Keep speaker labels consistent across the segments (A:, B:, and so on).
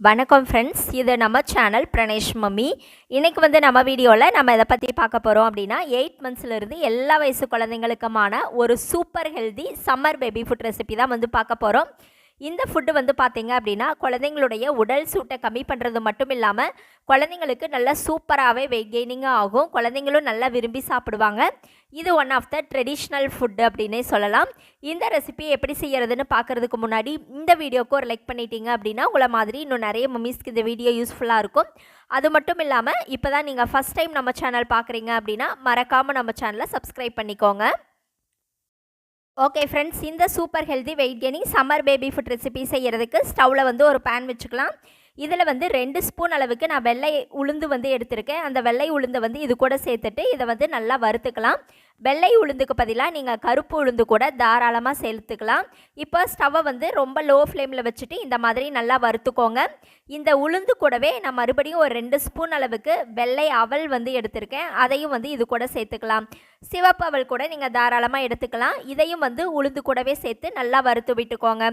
A: வணக்கம் ஃப்ரெண்ட்ஸ் இது நம்ம சேனல் பிரணேஷ் மம்மி. இன்றைக்கி வந்து நம்ம வீடியோவில் நம்ம இதை பற்றி பார்க்க போகிறோம் அப்படின்னா எயிட் மந்த்ஸ்லேருந்து எல்லா வயசு குழந்தைங்களுக்குமான ஒரு super healthy summer baby food recipe தான் வந்து பார்க்க போகிறோம் இந்த ஃபுட்டு வந்து பார்த்தீங்க அப்படின்னா குழந்தைங்களுடைய உடல் சூட்டை கம்மி பண்ணுறது மட்டும் இல்லாமல் குழந்தைங்களுக்கு நல்ல சூப்பராகவே வெயிட் கெய்னிங்காக ஆகும். குழந்தைங்களும் நல்லா விரும்பி சாப்பிடுவாங்க. இது one of the traditional food அப்படின்னே சொல்லலாம். இந்த ரெசிபி எப்படி செய்யறதுன்னு பார்க்குறதுக்கு முன்னாடி இந்த வீடியோக்கு ஒரு லைக் பண்ணிட்டீங்க அப்படின்னா உங்களை மாதிரி இன்னும் நிறைய மம்மிஸ்க்கு இந்த வீடியோ யூஸ்ஃபுல்லாக இருக்கும். அது மட்டும் இல்லாமல் இப்போ தான் நீங்கள் ஃபஸ்ட் டைம் நம்ம சேனல் பார்க்குறீங்க அப்படின்னா மறக்காமல் நம்ம சேனலை சப்ஸ்கிரைப் பண்ணிக்கோங்க. ஓகே ஃப்ரெண்ட்ஸ் இந்த super healthy weight gaining summer baby food recipe செய்கிறதுக்கு ஸ்டவ்வில் வந்து ஒரு பேன் வச்சுக்கலாம். இதில் வந்து ரெண்டு ஸ்பூன் அளவுக்கு நான் வெள்ளை உளுந்து வந்து எடுத்திருக்கேன். அந்த வெள்ளை உளுந்தை வந்து இது கூட சேர்த்துட்டு இதை வந்து நல்லா வறுத்துக்கலாம். வெள்ளை உளுந்துக்கு பதிலாக நீங்கள் கருப்பு உளுந்து கூட தாராளமாக சேர்த்துக்கலாம். இப்போ ஸ்டவ்வை வந்து ரொம்ப லோ ஃப்ளேமில் வச்சுட்டு இந்த மாதிரி நல்லா வறுத்துக்கோங்க. இந்த உளுந்து கூடவே நான் மறுபடியும் ஒரு ரெண்டு ஸ்பூன் அளவுக்கு வெள்ளை அவல் வந்து எடுத்திருக்கேன். அதையும் வந்து இது கூட சேர்த்துக்கலாம். சிவப்பு அவல் கூட நீங்கள் தாராளமாக எடுத்துக்கலாம். இதையும் வந்து உளுந்து கூடவே சேர்த்து நல்லா வறுத்து விட்டுக்கோங்க.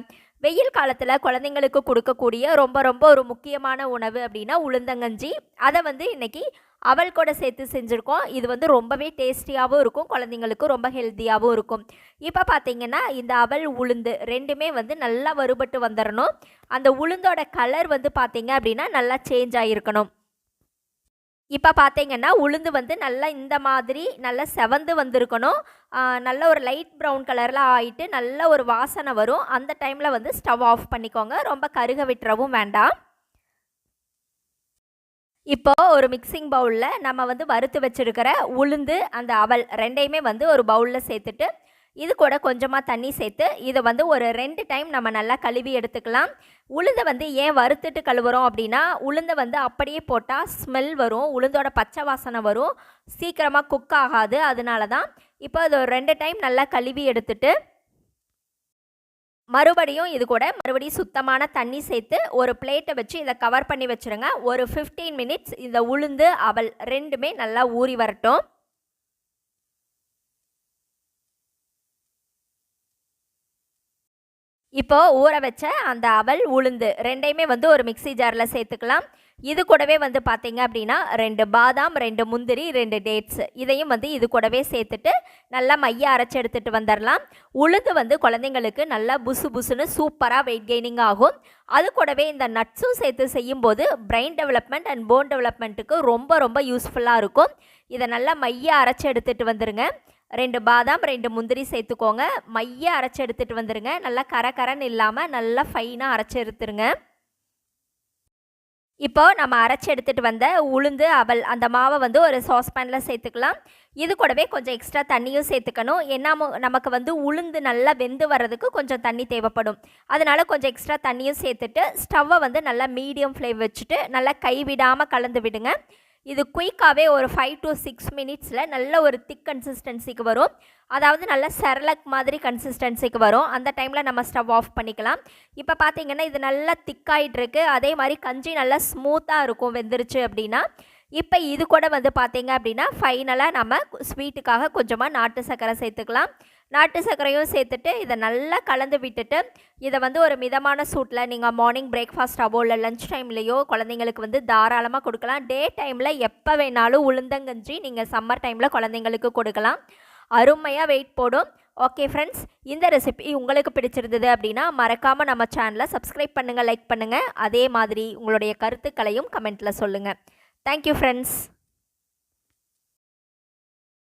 A: வெயில் காலத்தில் குழந்தைங்களுக்கு கொடுக்கக்கூடிய ரொம்ப ரொம்ப ஒரு முக்கியமான உணவு அப்படின்னா உளுந்தங்கஞ்சி. அதை வந்து இன்றைக்கி அவல் கூட சேர்த்து செஞ்சுருக்கோம். இது வந்து ரொம்பவே டேஸ்டியாகவும் இருக்கும். குழந்தைங்களுக்கு ரொம்ப ஹெல்த்தியாகவும் இருக்கும். இப்போ பார்த்தீங்கன்னா இந்த அவல் உளுந்து ரெண்டுமே வந்து நல்லா வறுபட்டு வந்துடணும் அந்த உளுந்தோட கலர் வந்து பார்த்தீங்க அப்படின்னா நல்லா சேஞ்ச் ஆகிருக்கணும் இப்போ பார்த்தீங்கன்னா உளுந்து வந்து நல்லா இந்த மாதிரி நல்லா செவந்து வந்திருக்கணும். நல்ல ஒரு லைட் ப்ரௌன் கலரில் ஆகிட்டு நல்ல ஒரு வாசனை வரும். அந்த டைமில் வந்து ஸ்டவ் ஆஃப் பண்ணிக்கோங்க. ரொம்ப கருக விட்டுறவும் வேண்டாம். இப்போ ஒரு மிக்சிங் பவுலில் நம்ம வந்து வறுத்து வச்சுருக்கிற உளுந்து அந்த அவல் ரெண்டையுமே வந்து ஒரு பவுலில் சேர்த்துட்டு இது கூட கொஞ்சமாக தண்ணி சேர்த்து இதை வந்து ஒரு ரெண்டு டைம் நம்ம நல்லா கழுவி எடுத்துக்கலாம். உளுந்தை வந்து ஏன் வறுத்துட்டு கழுவுறோம் அப்படின்னா உளுந்தை வந்து அப்படியே போட்டால் ஸ்மெல் வரும் உளுந்தோட பச்சை வாசனை வரும். சீக்கிரமாக குக் ஆகாது அதனால தான் இப்போ அது ஒரு ரெண்டு டைம் நல்லா கழுவி எடுத்துட்டு மறுபடியும் இது கூட மறுபடியும் சுத்தமான தண்ணி சேர்த்து ஒரு பிளேட்டை வச்சு இதை கவர் பண்ணி வச்சுருங்க. ஒரு ஃபிஃப்டீன் மினிட்ஸ் இந்த உளுந்து அவல் ரெண்டுமே நல்லா ஊறி வரட்டும். இப்போது ஊற வச்ச அந்த அவல் உளுந்து ரெண்டையுமே வந்து ஒரு மிக்சி ஜாரில் சேர்த்துக்கலாம். இது கூடவே வந்து பார்த்தீங்க அப்படின்னா ரெண்டு பாதாம் ரெண்டு முந்திரி ரெண்டு டேட்ஸ் இதையும் வந்து இது கூடவே சேர்த்துட்டு நல்லா மைய அரைச்சி எடுத்துகிட்டு வந்துடலாம் உளுந்து வந்து குழந்தைங்களுக்கு நல்லா புசு புசுன்னு சூப்பராக வெயிட் கெய்னிங் ஆகும். அது கூடவே இந்த நட்ஸும் சேர்த்து செய்யும்போது பிரெயின் டெவலப்மெண்ட் அண்ட் போன் டெவலப்மெண்ட்டுக்கு ரொம்ப ரொம்ப யூஸ்ஃபுல்லாக இருக்கும். இதை நல்லா மைய அரைச்சி எடுத்துகிட்டு வந்துடுங்க ரெண்டு பாதாம் ரெண்டு முந்திரி சேர்த்துக்கோங்க. மைய அரைச்சி எடுத்துகிட்டு வந்துடுங்க நல்லா கர கரன்னு இல்லாமல் நல்லா ஃபைனாக அரைச்சி எடுத்துருங்க. இப்போ நம்ம அரைச்சி எடுத்துகிட்டு வந்த உளுந்து அவல் அந்த மாவை வந்து ஒரு சாஸ்பேனில் சேர்த்துக்கலாம். இது கூடவே கொஞ்சம் எக்ஸ்ட்ரா தண்ணியும் சேர்த்துக்கணும். ஏன்னா நமக்கு வந்து உளுந்து நல்லா வெந்து வர்றதுக்கு கொஞ்சம் தண்ணி தேவைப்படும். அதனால் கொஞ்சம் எக்ஸ்ட்ரா தண்ணியும் சேர்த்துட்டு ஸ்டவ்வை வந்து நல்லா மீடியம் ஃப்ளேம் வச்சுட்டு நல்லா கைவிடாமல் கலந்து விடுங்க. இது குயிக்காகவே ஒரு ஃபைவ் டு சிக்ஸ் மினிட்ஸில் நல்ல ஒரு திக் கன்சிஸ்டன்சிக்கு வரும். அதாவது நல்ல செரலக் மாதிரி கன்சிஸ்டன்சிக்கு வரும். அந்த டைமில் நம்ம ஸ்டவ் ஆஃப் பண்ணிக்கலாம். இப்போ பார்த்தீங்கன்னா இது நல்லா திக்காயிட்ருக்கு அதே மாதிரி கஞ்சி நல்லா ஸ்மூத்தாக இருக்கும் வெந்துருச்சு அப்படின்னா இப்போ இது கூட வந்து பார்த்தீங்க அப்படின்னா ஃபைனலாக நம்ம ஸ்வீட்டுக்காக கொஞ்சமாக நாட்டு சர்க்கரை சேர்த்துக்கலாம். நாட்டு சர்க்கரையும் சேர்த்துட்டு இதை நல்லா கலந்து விட்டுட்டு இதை வந்து ஒரு மிதமான சூட்டில் நீங்கள் மார்னிங் பிரேக்ஃபாஸ்ட்டாவோ இல்லை லஞ்ச் டைம்லேயோ குழந்தைங்களுக்கு வந்து தாராளமாக கொடுக்கலாம். டே டைமில் எப்போ வேணாலும் உளுந்தங்கஞ்சி நீங்கள் சம்மர் டைமில் குழந்தைங்களுக்கு கொடுக்கலாம். அருமையாக வெயிட் போடும். ஓகே ஃப்ரெண்ட்ஸ் இந்த ரெசிபி உங்களுக்கு பிடிச்சிருந்தது அப்படின்னா மறக்காமல் நம்ம சேனலை சப்ஸ்கிரைப் பண்ணுங்கள் லைக் பண்ணுங்கள் அதே மாதிரி உங்களுடைய கருத்துக்களையும் கமெண்ட்டில் சொல்லுங்கள் தேங்க்யூ ஃப்ரெண்ட்ஸ்